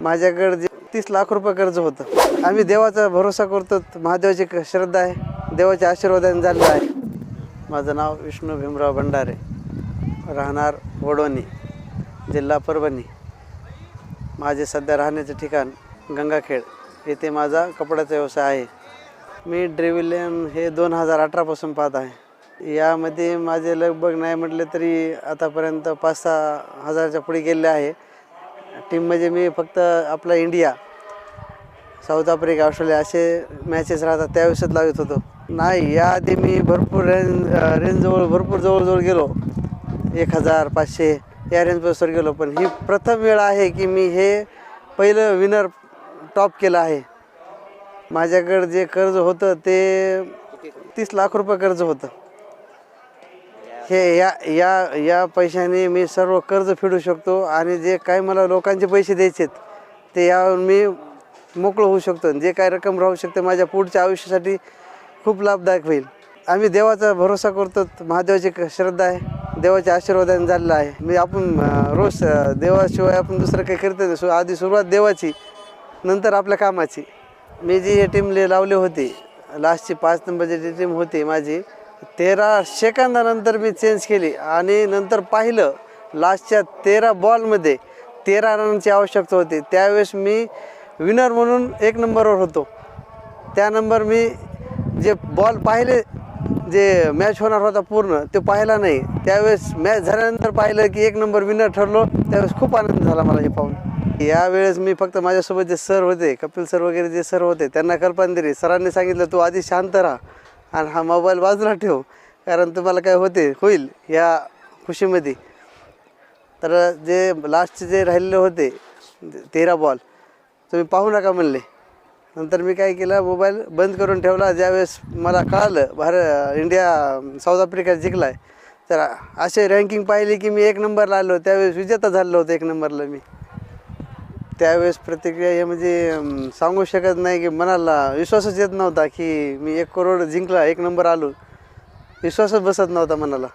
माझ्याकडे जे तीस लाख रुपये कर्ज होतं. आम्ही देवाचा भरोसा करतो. महादेवाची क- श्रद्धा आहे. देवाच्या आशीर्वादाने झालेलं आहे. माझं नाव विष्णू भीमराव भंडारे. राहणार वडवणी जिल्हा परभणी. माझे सध्या राहण्याचे ठिकाण गंगाखेड. येथे माझा कपड्याचा व्यवसाय आहे. मी ड्रिव्हिलियन हे दोन हजार अठरापासून पाहत आहे. यामध्ये माझे लगभग नाही म्हटले तरी आतापर्यंत पाच सहा हजाराच्या पुढे गेले आहे. टीममध्ये मी फक्त आपला इंडिया साऊथ आफ्रिका ऑस्ट्रेलिया असे मॅचेस राहतात. त्यावेळेसच लावत होतो. नाही याआधी मी भरपूर रेंज रेंजजवळ भरपूर जवळजवळ गेलो. एक हजार पाचशे या रेंजपासून गेलो. पण ही प्रथम वेळ आहे की मी हे पहिलं विनर टॉप केलं आहे. माझ्याकडं जे कर्ज होतं ते तीस लाख रुपये कर्ज होतं. हे या या या पैशाने मी सर्व कर्ज फेडू शकतो आणि जे काही मला लोकांचे पैसे द्यायचेत ते यावर मी मोकळं होऊ शकतो जे काही रक्कम राहू शकते माझ्या पुढच्या आयुष्यासाठी खूप लाभदायक होईल. आम्ही देवाचा भरोसा करतो महादेवाची क- श्रद्धा आहे देवाच्या आशीर्वादाने झालेला आहे. मी आपण रोज देवाशिवाय आपण दुसरं काही करत नाही. सु आधी सुरुवात देवाची नंतर आपल्या कामाची. मी जी हे टीमले लावले होते लास्टची पाच नंबरची टीम होती माझी तेरा सेकंदानंतर मी चेंज केली आणि नंतर पाहिलं लास्टच्या तेरा बॉलमध्ये तेरा रनची आवश्यकता होती. त्यावेळेस मी विनर म्हणून एक नंबरवर होतो. त्या नंबर मी जे बॉल पाहिले जे मॅच होणार होता पूर्ण ते पाहिला नाही. त्यावेळेस मॅच झाल्यानंतर पाहिलं की एक नंबर विनर ठरलो. त्यावेळेस खूप आनंद झाला मला हे पाहून. यावेळेस मी फक्त माझ्यासोबत जे सर होते कपिल सर वगैरे जे सर होते त्यांना कल्पना दिली. सरांनी सांगितलं तू आधी शांत राहा. आणि हा मोबाईल बाजूला ठेव कारण तुम्हाला काय होते होईल या खुशीमध्ये. तर जे लास्टचे जे राहिलेले होते तेरा बॉल तुम्ही पाहू नका म्हणले. नंतर मी काय केलं मोबाईल बंद करून ठेवला. ज्यावेळेस मला कळालं भारत इंडिया साऊथ आफ्रिका जिंकला आहे तर असे रँकिंग पाहिली की मी एक नंबरला आलो त्यावेळेस विजेता झालो होतो एक नंबरला मी. त्यावेळेस प्रतिक्रिया हे म्हणजे सांगू शकत नाही की मनाला विश्वासच येत नव्हता की मी एक करोड जिंकला एक नंबर आलो. विश्वासच बसत नव्हता मनाला.